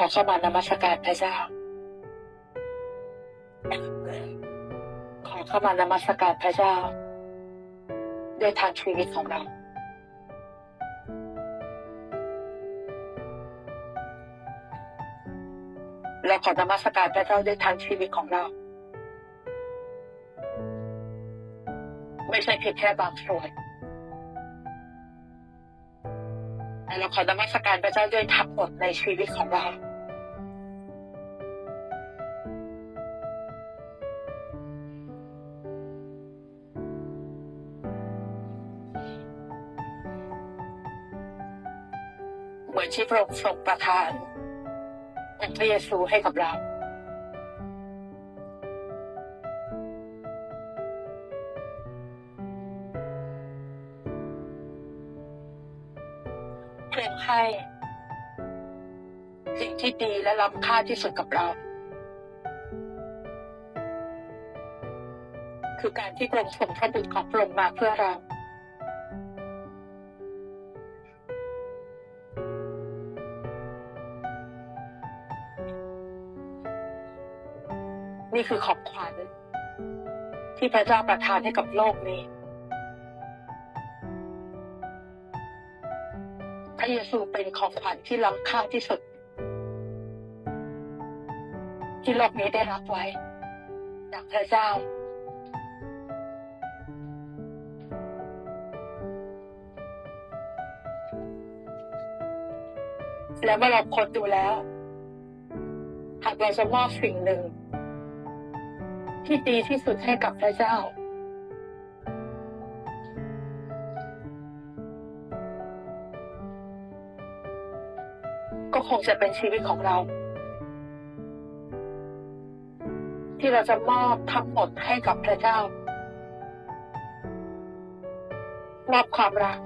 ขอเข้ามานมัสการพระเจ้า ขอเข้ามานมัสการพระเจ้า ด้วยทางชีวิตของเราและขอนมัสการพระเจ้าด้วยทางชีวิตของเรา ไม่ใช่เพียงแค่บางส่วนแต่เราขอนมัสการพระเจ้าด้วยทั้งหมดในชีวิตของเรา ที่พระองค์ทรงประทานองค์พระเยซูให้กับเราเพียงให้สิ่งที่ดีและล้ำค่าที่สุดกับเรา คือการที่พระองค์ส่งพระบุตรของพระองค์มาเพื่อเรา นี่คือของขวัญที่พระเจ้าประทานให้กับโลกนี้ พระเยซูเป็นของขวัญที่ล้ำค่าที่สุด ที่โลกนี้ได้รับไว้ จากพระเจ้า และเมื่อเราค้นดูแล้วหากเราจะมอบสิ่งหนึ่ง ที่ดีที่สุดให้กับพระเจ้า ก็คงจะเป็นชีวิตของเรา ที่เราจะมอบทั้งหมดให้กับพระเจ้ามอบความรัก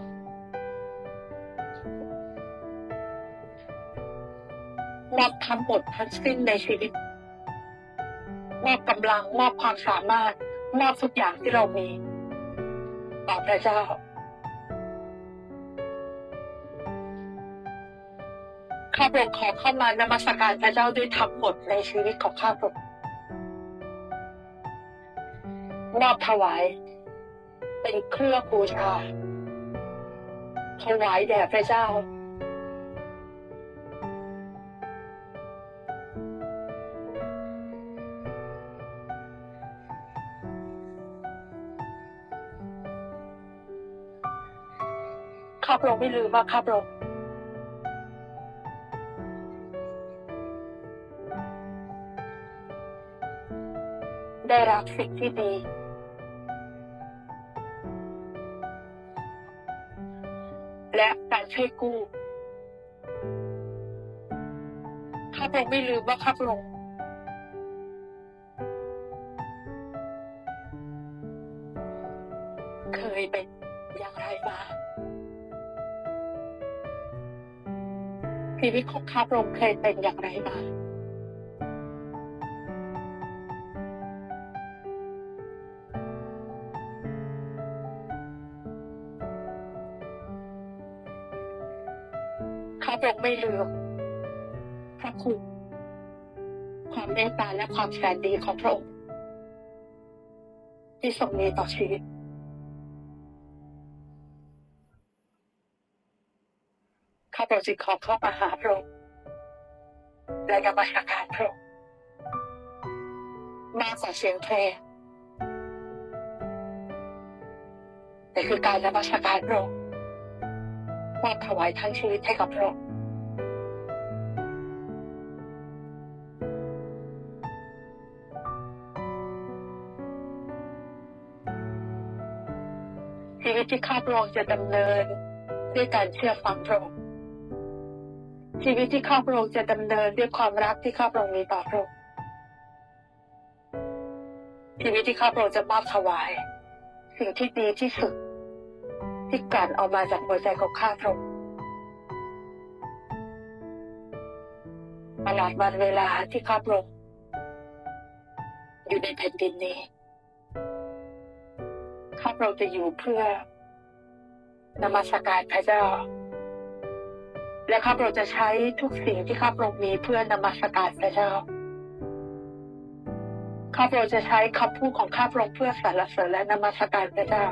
มอบทั้งหมดทั้งสิ้นในชีวิต มอบกำลังมอบความสามารถมอบทุกอย่างที่เรามีต่อพระเจ้า ข้าพระองค์ขอเข้ามานมัสการพระเจ้าด้วยทั้งหมดในชีวิตของข้าพระองค์มอบถวาย เป็นเครื่องบูชาถวายแด่พระเจ้า ข้าพระองค์ไม่ลืมว่าข้าพระองค์ได้รับสิ่งที่ดี และการช่วยกู้ข้าพระองค์ไม่ลืมว่าข้าพระองค์ ชีวิตของข้าพระองค์เคยเป็นอย่างไรมาข้าพระองค์ไม่ลืมพระคุณความเมตตาและความแสนดีของพระองค์ที่ทรงมีต่อชีวิต ระองค์จึงขอเข้ามาหาพระองค์และนมัสการพระองค์มากกว่าเสียงเพลงแต่คือการนมัสการพระองค์มอบถวายทั้งชีวิตให้กับพระองค์ชีวิตที่ข้าพระองค์จะดำเนินด้วยการเชื่อฟังพระองค์ ชีวิตที่ข้าพระองค์จะดำเนินด้วยความรักที่ข้าพระองค์มีต่อพระองค์ชีวิตที่ข้าพระองค์จะมอบถวาย สิ่งที่ดีที่สุด ที่กลั่นออกมาจากหัวใจของข้าพระองค์ตลอดวันเวลาที่ข้าพระองค์อยู่ในแผ่นดินนี้ข้าพระองค์จะอยู่เพื่อนมัสการพระเจ้า และข้าพระองค์จะใช้ทุกสิ่งที่ข้าพระองค์มีเพื่อนมัสการพระเจ้าข้าพระองค์จะใช้คำพูดของข้าพระองค์เพื่อสรรเสริญและนมัสการพระเจ้า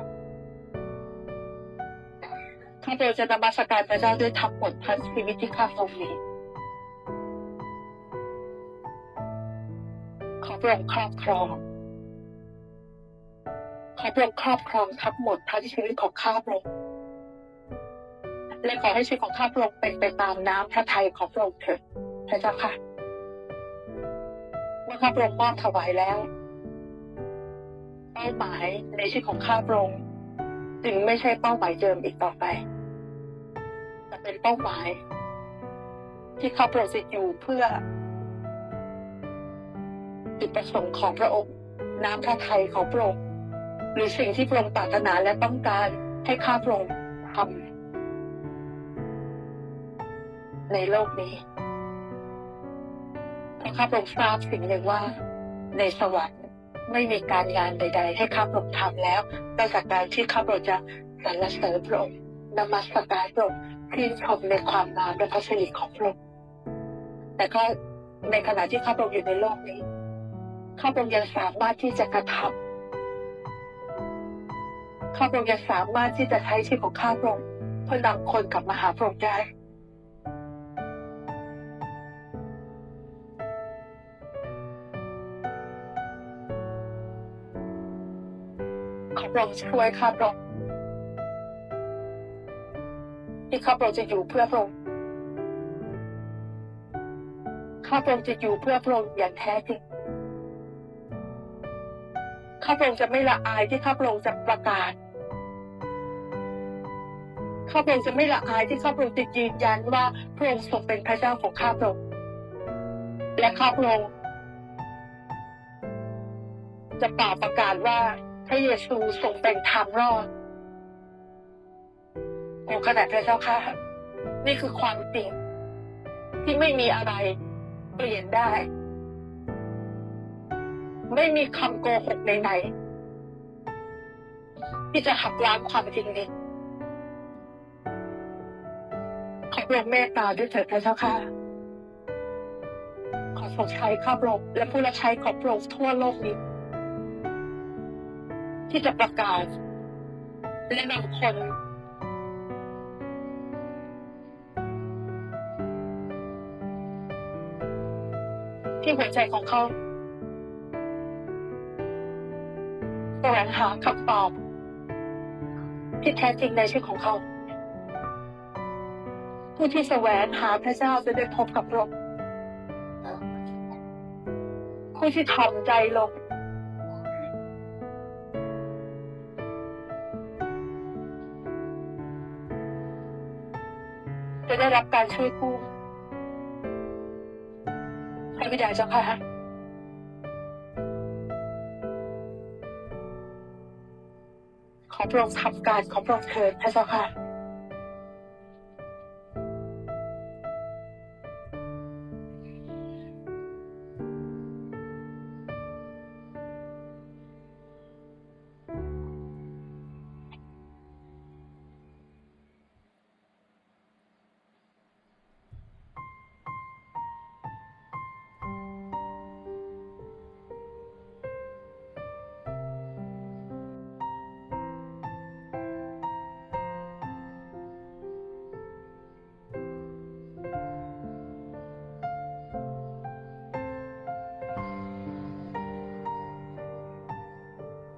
ข้าพระองค์จะนมัสการพระเจ้าด้วยทั้งหมดทั้งชีวิตที่ข้าพระองค์มีขอพระองค์ครอบครอง ขอพระองค์ครอบครองทั้งหมดทั้งชีวิตของข้าพระองค์ และขอให้ชีวิตของข้าพระองค์เป็นไปตามน้ำพระทัยของพระองค์เถิดพระเจ้าค่ะเมื่อข้าพระองค์มอบถวายแล้วเป้าหมายในชีวิตของข้าพระองค์จึงไม่ใช่เป้าหมายเดิมอีกต่อไป แต่เป็นเป้าหมาย ที่ข้าพระองค์จะอยู่เพื่อจุดประสงค์ของพระองค์น้ำพระทัยของพระองค์หรือสิ่งที่พระองค์ปรารถนาและต้องการให้ข้าพระองค์ทำ ในโลกนี้เพราะข้าพระองค์ทราบสิ่งหนึ่งว่า ในสวรรค์ไม่มีการงานใด ๆ ให้ข้าพระองค์ทำแล้วนอกจากการที่ข้าพระองค์จะสรรเสริญพระองค์นมัสการพระองค์ชื่นชมในความงามและพระสิริของพระองค์แต่ก็ในขณะที่ข้าพระองค์อยู่ในโลกนี้ข้าพระองค์ยังสามารถที่จะกระทำข้าพระองค์ยังสามารถที่จะใช้ชีวิตของข้าพระองค์เพื่อนำคนกลับมาหาพระองค์ได้ ขอพระองค์ช่วยข้าพระองค์ที่ข้าพระองค์จะอยู่เพื่อพระองค์ข้าพระองค์จะอยู่เพื่อพระองค์อย่างแท้จริงข้าพระองค์จะไม่ละอายที่ข้าพระองค์จะประกาศข้าพระองค์จะไม่ละอายที่ข้าพระองค์จะยืนยันว่าพระองค์ทรงเป็นพระเจ้าของข้าพระองค์และข้าพระองค์จะเป่าประกาศว่า พระเยซูทรงเป็นทางรอดโอ้ขนาดพระเจ้าค่ะ นี่คือความจริงที่ไม่มีอะไรเปลี่ยนได้ ไม่มีคำโกหกไหนๆที่จะหักล้างความจริงนี้ขอพระเมตตาด้วยเถิดพระเจ้าค่ะ ขอทรงใช้ข้าพระองค์และผู้รับใช้ของพระองค์ทั่วโลกนี้ ที่จะประกาศและนำคนที่หัวใจของเขาแสวงหาคำตอบ ที่แท้จริงในชีวิตของเขา ผู้ที่แสวงหาพระเจ้าจะได้พบกับพระองค์ผู้ที่ถ่อมใจลง จะได้รับการช่วยกู้พระบิดาเจ้าค่ะขอพระองค์ทำการขอพระองค์เถิดพระเจ้าค่ะ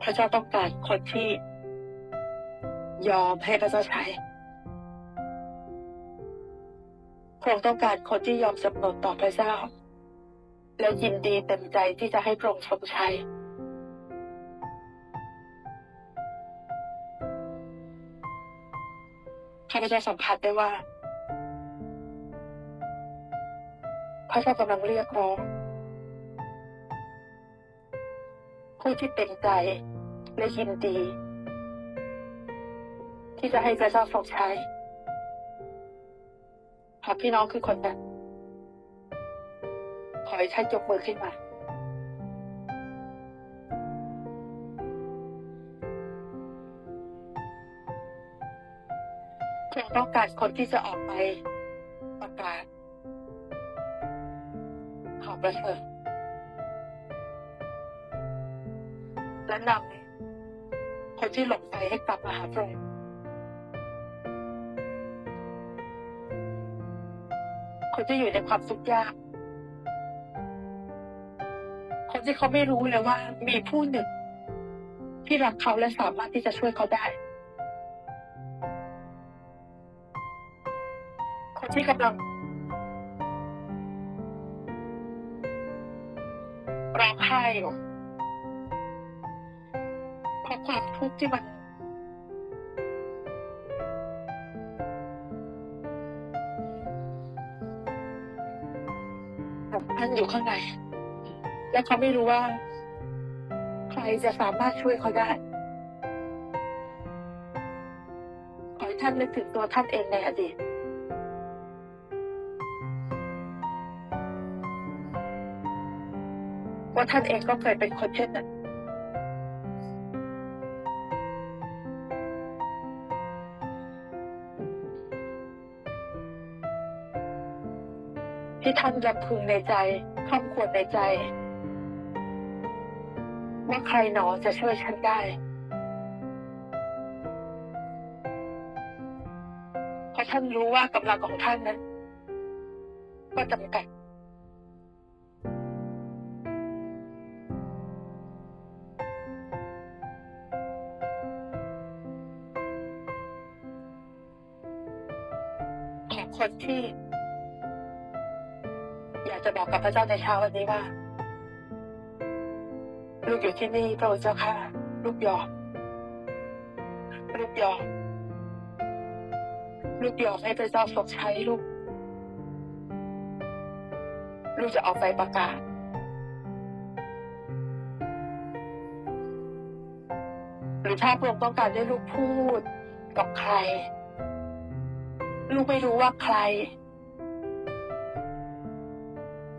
พระเจ้าต้องการคนที่ยอมให้พระเจ้าใช้พระองค์ต้องการคนที่ยอมจำนนต่อพระเจ้า และยินดีเต็มใจที่จะให้พระองค์ทรงใช้ข้าพเจ้าสัมผัสได้ว่า พระเจ้ากำลังเรียกร้องผู้ที่เต็มใจ และยินดี ที่จะให้พระเจ้าทรงใช้หากพี่น้องคือคนนั้นขอให้ท่านยกมือขึ้นมาเราต้องการคนที่จะออกไปประกาศข่าวประเสริฐและนำ คนที่หลงไปให้กลับมาหาพระองค์คนที่อยู่ในความทุกข์ยาก คนที่เขาไม่รู้เลยว่ามีผู้หนึ่ง ที่รักเขาและสามารถที่จะช่วยเขาได้ คนที่กำลังร้องไห้อยู่ ความทุกข์ที่มันอันอยู่ข้างใน และเขาไม่รู้ว่า ใครจะสามารถช่วยเขาได้ ขอให้ท่านนึกถึงตัวท่านเองในอดีตว่าท่านเองก็เคยเป็นคนเช่นนั้น ที่ท่านรำพึงในใจข้ามควรในใจ ว่าใครหนอจะช่วยฉันได้ เพราะท่านรู้ว่ากำลังของท่านนั้น ก็จำกัดของคนที่ จะบอกกับพระเจ้าในเช้าวันนี้ว่า ลูกอยู่ที่นี่พระองค์เจ้าค่ะ ลูกยอมลูกยอมลูกยอมให้พระเจ้าทรงใช้ลูก ลูกจะออกไปประกาศหรือถ้าพระองค์ต้องการให้ลูกพูดกับใคร ลูกไม่รู้ว่าใคร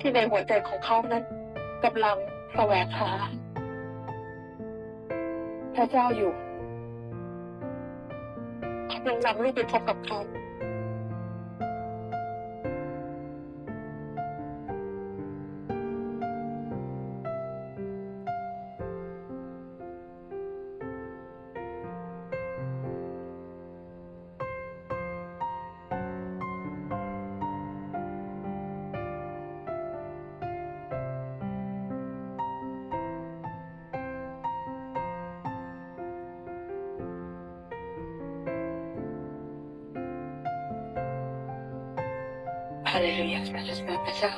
ที่ในหัวใจของเขานั้นกำลังแสวงหาพระเจ้าอยู่กำลังนำลูกไปพบกับเขา ฮาเลลูยาสรรเสริญพระเจ้า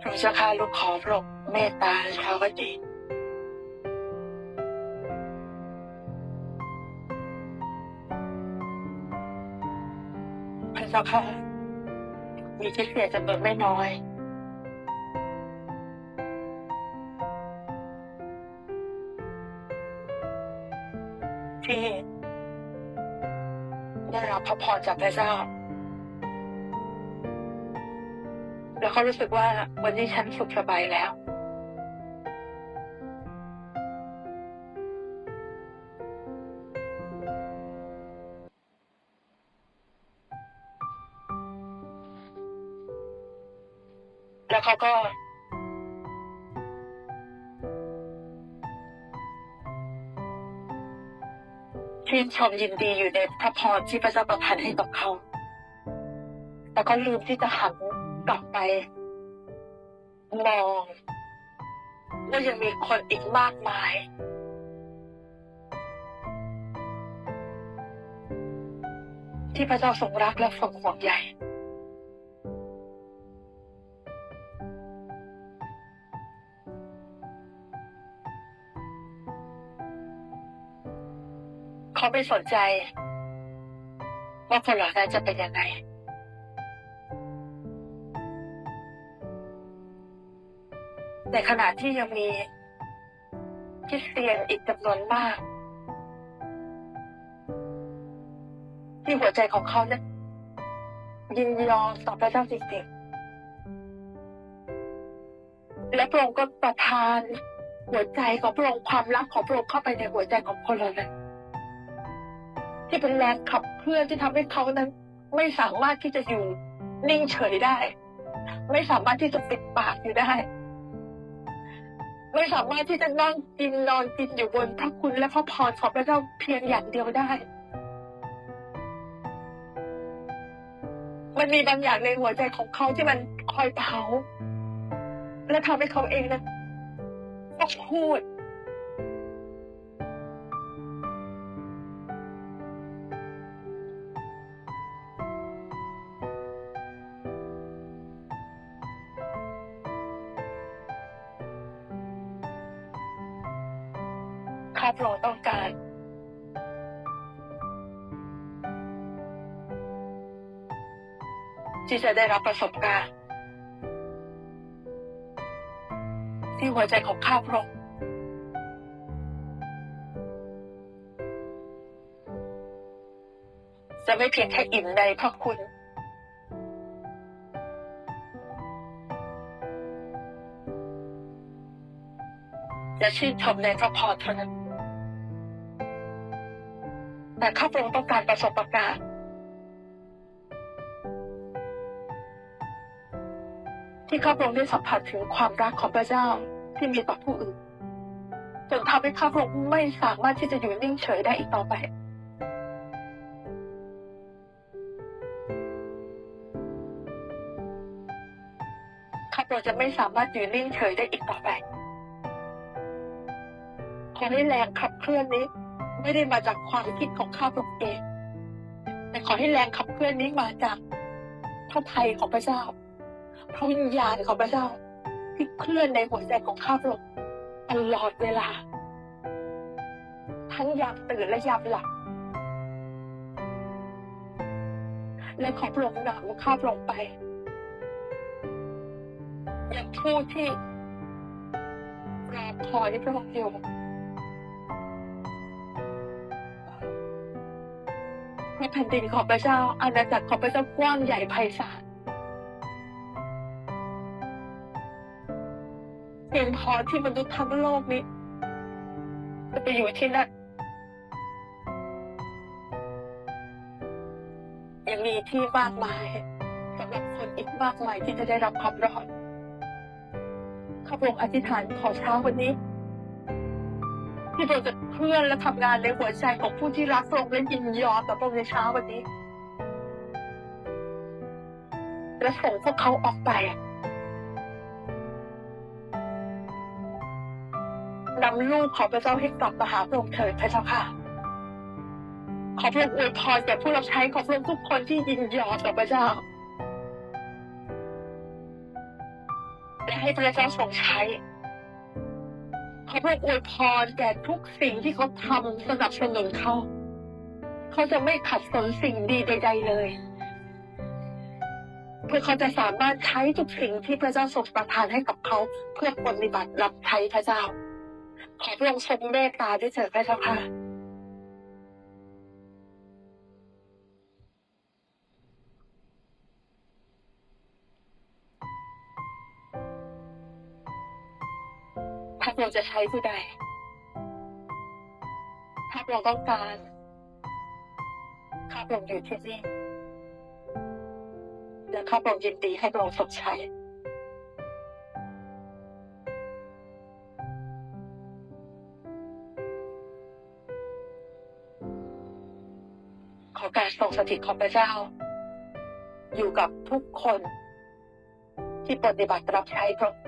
พระเจ้าข้าลูกขอพระองค์เมตตาชาวันนี้พระเจ้าข้ามีคริสเตียนจำนวนไม่น้อย ที่ พระพรจากพระเจ้า แล้วเขารู้สึกว่าวันนี้ฉันสุขสบายแล้ว แล้วเขาก็ ชื่นชมยินดีอยู่ในพระพรที่พระเจ้าประทานให้กับเขา แต่ก็ลืมที่จะหันกลับไปมองว่ายังมีคนอีกมากมาย ที่พระเจ้าทรงรักและทรงห่วงใย ไม่สนใจ ว่าคนเหล่านั้นจะเป็นยังไง ในขณะที่ยังมีคริสเตียนอีกจำนวนมาก ที่หัวใจของเขาเนี่ยยินยอมต่อพระเจ้าจริงๆและพระองค์ก็ประทานหัวใจของพระองค์ความรักของพระองค์เข้าไปในหัวใจของคนเรานั้น ที่เป็นแรงขับเคลื่อนที่ทำให้เขานั้น ไม่สามารถที่จะอยู่นิ่งเฉยได้ ไม่สามารถที่จะปิดปากอยู่ได้ ไม่สามารถที่จะนั่งกินนอนกินอยู่บนพระคุณและพระพรของพระเจ้าเพียงอย่างเดียวได้ มันมีบางอย่างในหัวใจของเขาที่มันคอยเผาและทำให้เขาเองนั้นต้องพูด ที่จะได้รับประสบการณ์ ที่หัวใจของข้าพระองค์จะไม่เพียงแค่อิ่มในพระคุณจะชื่นชมในพระพรเท่านั้น แต่ข้าพระองค์ต้องการประสบการณ์ ที่ข้าพระองค์ได้สัมผัสถึงความรักของพระเจ้าที่มีต่อผู้อื่นจนทำให้ข้าพระองค์ไม่สามารถที่จะอยู่นิ่งเฉยได้อีกต่อไปข้าพระองค์จะไม่สามารถอยู่นิ่งเฉยได้อีกต่อไปขอให้แรงขับเคลื่อนนี้ ไม่ได้มาจากความคิดของข้าพระองค์เองแต่ขอให้แรงขับเคลื่อนนี้มาจากพระทัยของพระเจ้า พระวิญญาณของพระเจ้าที่เคลื่อนในหัวใจของข้าพระองค์ตลอดเวลา ทั้งยามตื่นและยามหลับและขอพระองค์นำข้าพระองค์ไปอย่างผู้ที่รอคอยพระองค์อยู่เพราะแผ่นดินของพระเจ้าอาณาจักรของพระเจ้ากว้างใหญ่ไพศาล เพียงพอที่มนุษย์ทั้งโลกนี้ จะไปอยู่ที่นั่นยังมีที่มากมายสำหรับคนอีกมากมายที่จะได้รับความรอดข้าพงค์อธิษฐานขอเช้าวันนี้ ที่พระองจะเคลื่อนและทำงานในหัวใจของผู้ที่รักพระองค์และยินยอมกับพระองค์ในเช้าวันนี้ และส่งพวกเขาออกไป นำลูกของพระเจ้าให้กลับมาหาพระองค์เถิดพระเจ้าค่ะ ขอพระองค์อวยพรแก่ผู้รับใช้ของพระองค์ทุกคนที่ยินยอมกับพระเจ้าและให้พระเจ้าทรงใช้ ขอพระองค์อวยพรแก่ทุกสิ่งที่เขาทำสนับสนุนเขา เขาจะไม่ขัดสนสิ่งดีใดๆเลย เพื่อเขาจะสามารถใช้ทุกสิ่งที่พระเจ้าทรงประทานให้กับเขา เพื่อปฏิบัติรับใช้พระเจ้า ขอพระองค์ทรงเมตตาด้วยเถิดพระเจ้าค่ะถ้าเราจะใช้ผู้ใดถ้าเราต้องการ ข้าพระองค์อยู่ที่นี่ และข้าพระองค์ยินดีให้พระองค์ทรงใช้ ขอการทรงสถิตของพระเจ้า อยู่กับทุกคนที่ปฏิบัติรับใช้พระองค์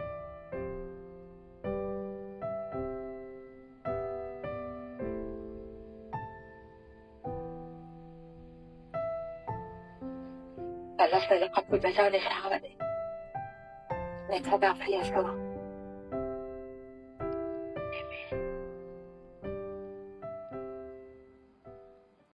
สรรเสริญและขอบคุณพระเจ้าในเช้าวันนี้ในพระนามพระเยซู